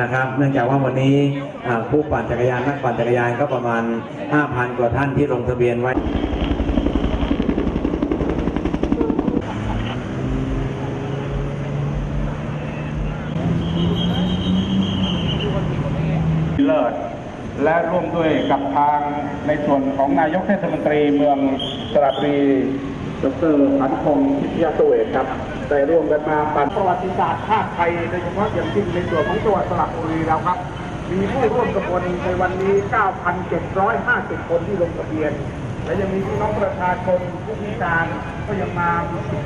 นะครับ เนื่องจากว่าวันนี้ผู้ปั่นจักรยานนักปั่นจักรยานก็ประมาณ 5,000 กว่าท่านที่ลงทะเบียนไว้เลิศและร่วมด้วยกับทางในส่วนของนายกเทศมนตรีเมืองสระบุรี ดรพันพงศ์ทิพยสเวทครับได้ร่วมกันมาปั่นประวัติศาสตร์ชาติไทยโดยเฉพาะอย่างยิ่งในส่วนของจังหวัดสระบุรีเราครับ มีผู้ร่วมกระบวนในวันนี้ 9,750 คนที่ลงทะเบียน และยังมีพี่น้องประชาชนผู้พิการก็ยังมา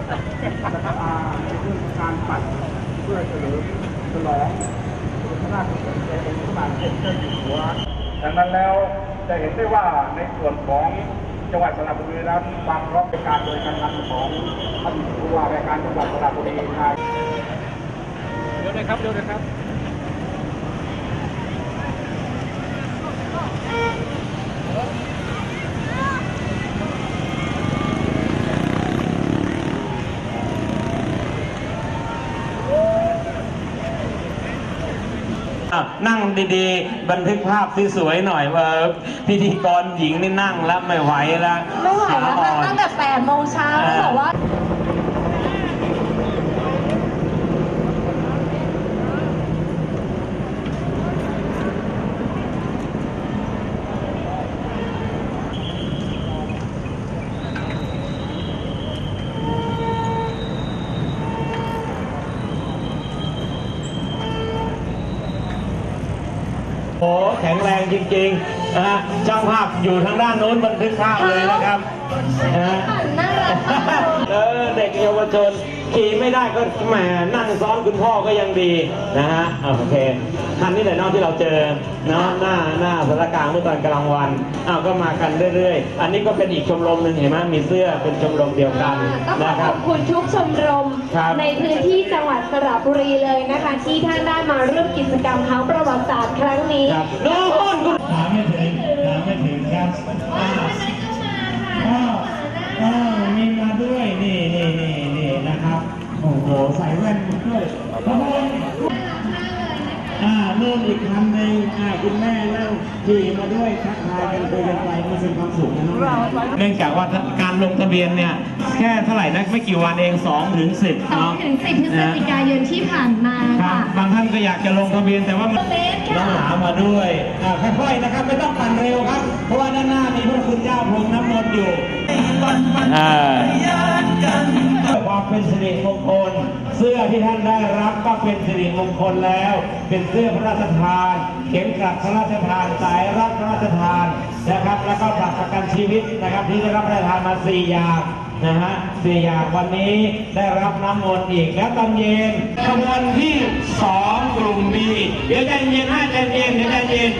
สัาในเรื่องของการปั่นเพื่อเฉลิมฉลองพระราชสมเด็จพระบาทสมเด็จเจ้าอยู่หัวดังนั้นแล้วจะเห็นได้ว่าในส่วนของ จังหวัดสระบุรีนั้นความพร้อมในการโดยการทำของท่านผู้ว่าราชการจังหวัดสระบุรีนายเดี๋ยวนะครับเดี๋ยวนะครับ อะนั่งดีๆ บันทึกภาพสวยๆหน่อยว่าพิธีกรหญิงนี่นั่งแล้วไม่ไหวแล้วไม่ไหวแล้วขาค่ะอ่อนตั้งแต่8โมงเช้าเออต้องบอกว่า โอ้ แข็งแรงจริงๆนะฮะช่างภาพอยู่ทางด้านโน้นบันทึกภาพเลยนะครับนะฮะน่ารักมากเออเด็กเยาวชน ขี่ไม่ได้ก็แหมนั่งซ้อนคุณพ่อก็ยังดีนะฮะอะโอเคท่านนี้แหละเน้องที่เราเจอเนาะหน้าหน้าสถานกลางเมื่อตอนกลางวันอ้าวก็มากันเรื่อยๆ อันนี้ก็เป็นอีกชมรมหนึ่งเห็นไหมมีเสื้อเป็นชมรมเดียวกันต้องขอนะคขรัอบ บคุณทุกชมรม ครับในพื้นที่จังหวัดสระบุรีเลยนะคะ ที่ท่านได้มาร่วมกิจกรรมครั้งประวัติศาสตร์ครั้งนี้ ครับโน่นคุณ ถามไม่ถึงถามไม่ถึงครับอ่าก็ก็มีมาด้วยนี่นี่นี่นี่นะครับ โอ้โหใส่แว่นมาด้วยขบวนอ่าโน่นอีกคันหนึ่งอ่าคุณแม่นั่งขี่มาด้วยทักทายกันคุยกันไปมันเป็นความสุขนะน้องๆเนื่องจากว่าการลงทะเบียนเนี่ยแค่เท่าไหร่นะไม่กี่วันเอง2ถึง10สองเนาะถึงสิบพฤศจิกายนที่ผ่านมาครับค่ะบางท่านก็อยากจะลงทะเบียนแต่ว่ามันเล็กค่ะน้องหามาด้วยอ่าค่อยๆนะครับไม่ต้องปั่นเร็วครับ เพราะว่าด้านหน้ามีพระคุณเจ้าพรมน้ำมนต์อยู่อ่าความเป็นสิริมงคล เสื้อที่ท่านได้รับก็เป็นสิริมงคลแล้ว เป็นเสื้อพระราชทาน เข็มกลัดพระราชทาน สายรัดพระราชทานนะครับ แล้วก็บัตรประกันชีวิตนะครับ ที่ได้รับพระราชทานมาสี่อย่างนะฮะสี่อย่างวันนี้ได้รับน้ำมนต์อีกแล้วตอนเย็นขบวนที่สองกลุ่มบีเดี๋ยวใจเย็นให้ใจเย็นเดี๋ยวใจเย็น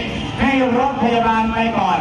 ให้รถพยาบาลไปก่อน